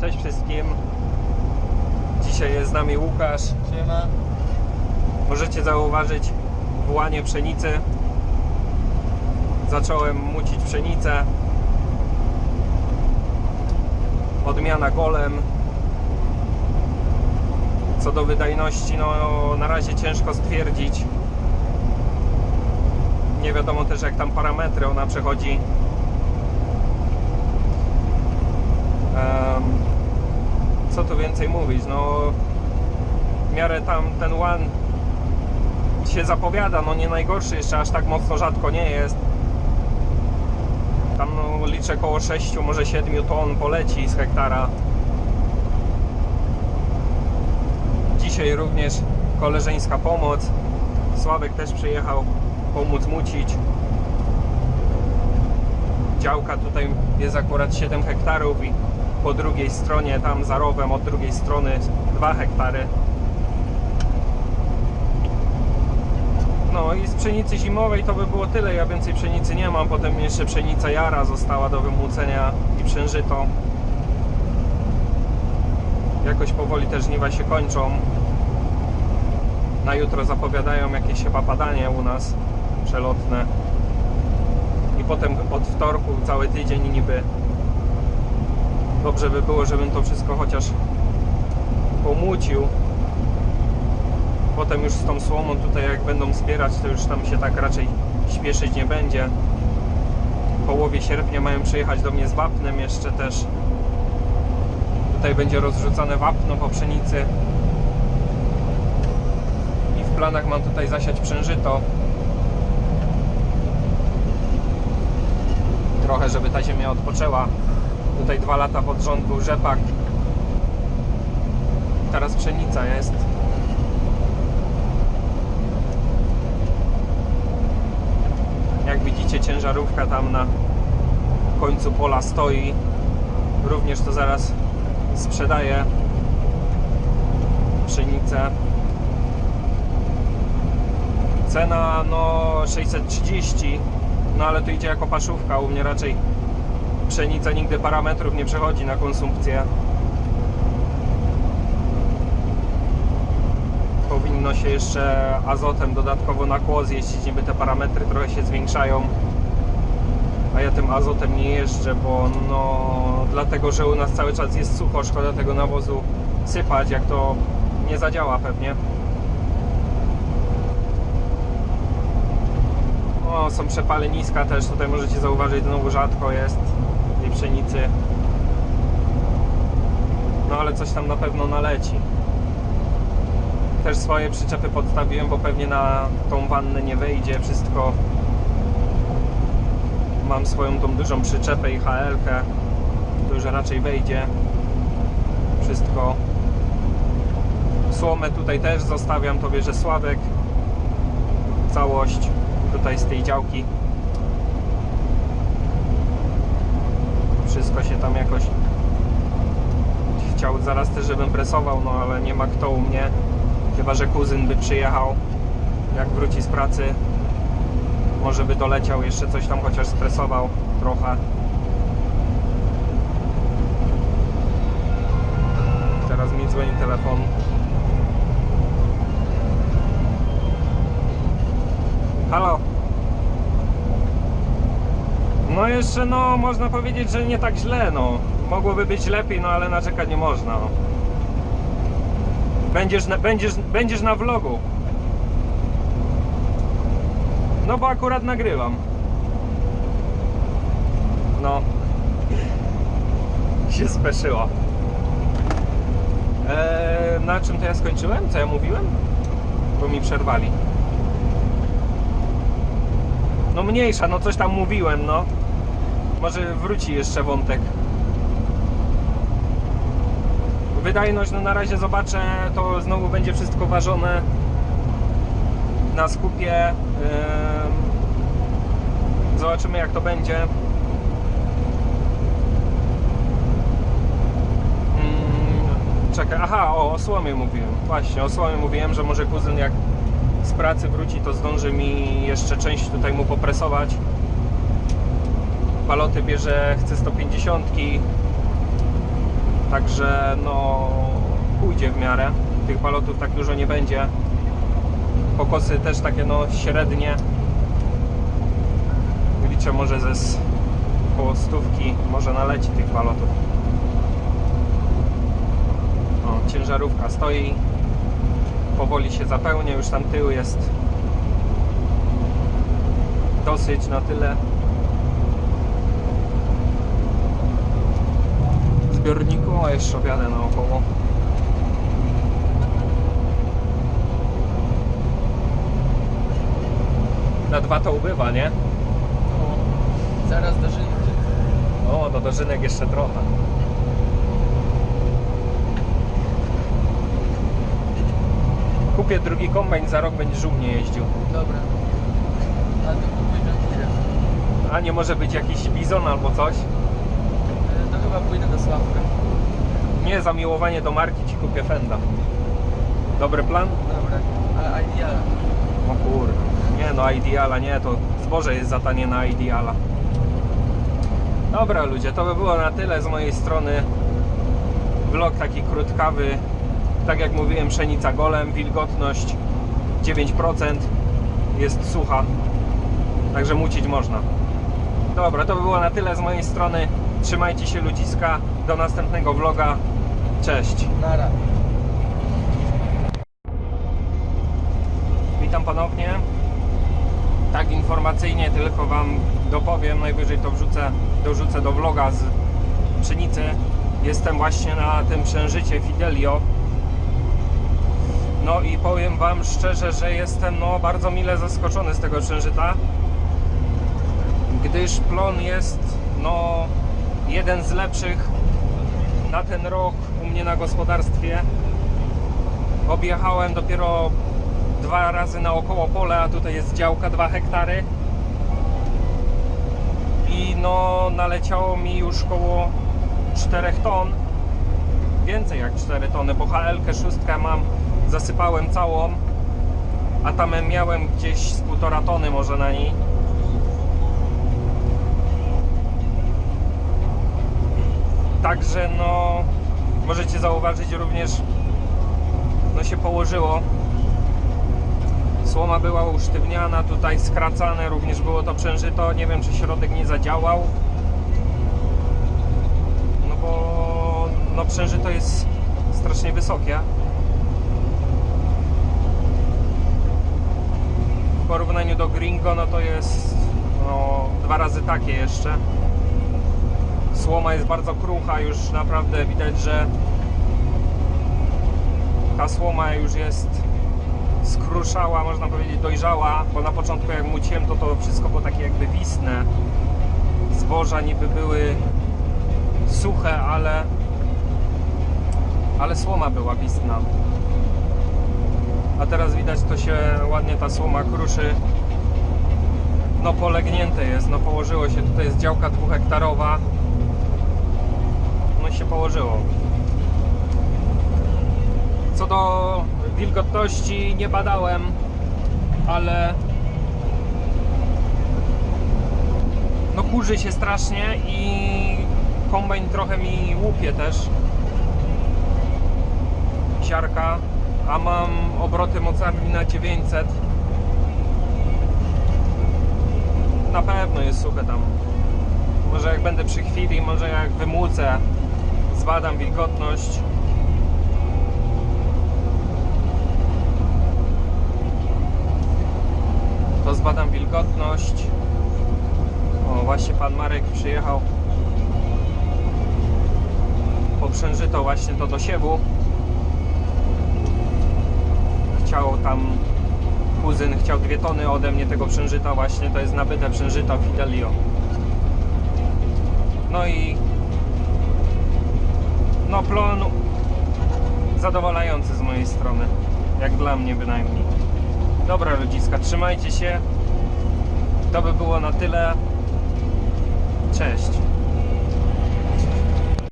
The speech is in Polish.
Cześć wszystkim. Dzisiaj jest z nami Łukasz. Siema. Możecie zauważyć wołanie pszenicy. Zacząłem mucić pszenicę. Odmiana golem. Co do wydajności, no na razie ciężko stwierdzić. Nie wiadomo też jak tam parametry ona przechodzi. Em, co tu więcej mówić? No w miarę tam ten one się zapowiada, no nie najgorszy, jeszcze aż tak mocno rzadko nie jest. Tam no, liczę około 6, może 7 ton poleci z hektara. Dzisiaj również koleżeńska pomoc. Sławek też przyjechał pomóc mucić. Działka tutaj jest akurat 7 hektarów i po drugiej stronie, tam za rowem od drugiej strony 2 hektary. No i z pszenicy zimowej to by było tyle. Ja więcej pszenicy nie mam. Potem jeszcze pszenica jara została do wymłócenia i przężyto. Jakoś powoli te żniwa się kończą. Na jutro zapowiadają jakieś chyba padanie u nas przelotne. I potem od wtorku cały tydzień niby. Dobrze by było, żebym to wszystko chociaż pomłócił potem już z tą słomą tutaj jak będą zbierać, to już tam się tak raczej śpieszyć nie będzie. W połowie sierpnia mają przyjechać do mnie z wapnem jeszcze też. Tutaj będzie rozrzucane wapno po pszenicy. I w planach mam tutaj zasiać przężyto. Trochę, żeby ta ziemia odpoczęła. Tutaj dwa lata pod rząd był rzepak. Teraz pszenica jest. Jak widzicie ciężarówka tam na końcu pola stoi. Również to zaraz sprzedaje pszenicę. Cena no 630, no ale to idzie jako paszówka. U mnie raczej pszenica nigdy parametrów nie przechodzi na konsumpcję. powinno się jeszcze azotem dodatkowo na kło zjeździć, niby te parametry trochę się zwiększają. A ja tym azotem nie jeżdżę, bo no dlatego, że u nas cały czas jest sucho, szkoda tego nawozu sypać, jak to nie zadziała pewnie. O, są przepaleniska też, tutaj możecie zauważyć, znowu rzadko jest tej pszenicy. No ale coś tam na pewno naleci też swoje przyczepy podstawiłem, bo pewnie na tą wannę nie wejdzie wszystko. Mam swoją tą dużą przyczepę i HL-kę, to już raczej wejdzie wszystko. Słomę tutaj też zostawiam, to bierze Sławek. Całość tutaj z tej działki. Wszystko się tam jakoś chciał zaraz też, żebym presował, no ale nie ma kto u mnie. Chyba, że kuzyn by przyjechał, jak wróci z pracy. Może by doleciał, jeszcze coś tam chociaż stresował trochę. Teraz mi dzwoni telefon. Halo. No jeszcze no, można powiedzieć, że nie tak źle, no. Mogłoby być lepiej, no ale narzekać nie można, no. Będziesz na, będziesz, będziesz na vlogu. No bo akurat nagrywam. No. Się speszyło. Eee, na czym to ja skończyłem? Co ja mówiłem? Bo mi przerwali. No mniejsza, no coś tam mówiłem, no. Może wróci jeszcze wątek. Wydajność, no na razie zobaczę, to znowu będzie wszystko ważone na skupie. Ym, Zobaczymy jak to będzie. Czekaj, aha, o, o słomie mówiłem. Właśnie, o słomie mówiłem, że może kuzyn jak z pracy wróci, to zdąży mi jeszcze część tutaj mu popresować. Paloty bierze, chce 150 Także no pójdzie w miarę. Tych balotów tak dużo nie będzie. Pokosy też takie no średnie. Liczę może ze koło stówki może naleci tych balotów. O, ciężarówka stoi. Powoli się zapełnia, już tam tył jest dosyć na tyle. Zbiorniku, a jeszcze objadę naokoło. Na dwa to ubywa, nie? O, zaraz do. O, do dożynek jeszcze trochę. Kupię drugi kombajn, za rok będzie żółnie jeździł. Dobra. A ty kupuj. A nie może być jakiś bizon albo coś? Chyba pójdę do Sławka. Nie, zamiłowanie do marki ci kupię Fenda. Dobry plan? Dobra. A Ideala. O kurde. Nie no, Ideala nie, to zboże jest za tanie na Ideala. Dobra ludzie, to by było na tyle z mojej strony. Vlog taki krótkawy. Tak jak mówiłem, pszenica golem, wilgotność 9%. Jest sucha. Także mucić można. Dobra, to by było na tyle z mojej strony. Trzymajcie się ludziska. Do następnego vloga. Cześć. Nara. Witam ponownie. Tak informacyjnie tylko Wam dopowiem, najwyżej to wrzucę, dorzucę do vloga z pszenicy. Jestem właśnie na tym przężycie Fidelio. No i powiem Wam szczerze, że jestem no, bardzo mile zaskoczony z tego przężyta, gdyż plon jest no, jeden z lepszych na ten rok u mnie na gospodarstwie. Objechałem dopiero dwa razy naokoło pole, a tutaj jest działka 2 hektary. I no naleciało mi już koło 4 ton. Więcej jak 4 tony, bo HL-kę 6 mam, zasypałem całą, a tam miałem gdzieś z półtora tony może na niej. Także no możecie zauważyć również no się położyło Słoma była usztywniana, tutaj skracane, również było to przężyto. Nie wiem, czy środek nie zadziałał. No bo no przężyto jest strasznie wysokie. W porównaniu do Gringo, no to jest no, dwa razy takie jeszcze. Słoma jest bardzo krucha, już naprawdę widać, że ta słoma już jest skruszała, można powiedzieć dojrzała, bo na początku jak muciłem to to wszystko było takie jakby wisne. Zboża niby były suche, ale ale słoma była wisna. A teraz widać to się ładnie ta słoma kruszy. No polegnięte jest, no położyło się, tutaj jest działka dwuhektarowa. Się położyło. Co do wilgotności nie badałem, ale no kurzy się strasznie i kombajn trochę mi łupie też. Siarka, a mam obroty mocami na 900 na pewno jest suche tam. Może jak będę przy chwili, może jak wymłucę zbadam wilgotność to zbadam wilgotność. O, właśnie pan Marek przyjechał. Poprzężyto właśnie to do siewu. Chciał tam kuzyn chciał dwie tony ode mnie tego przężyta właśnie, to jest nabyte przężyta Fidelio. No i no plon zadowalający z mojej strony, jak dla mnie bynajmniej. Dobra ludziska, trzymajcie się. To by było na tyle. Cześć.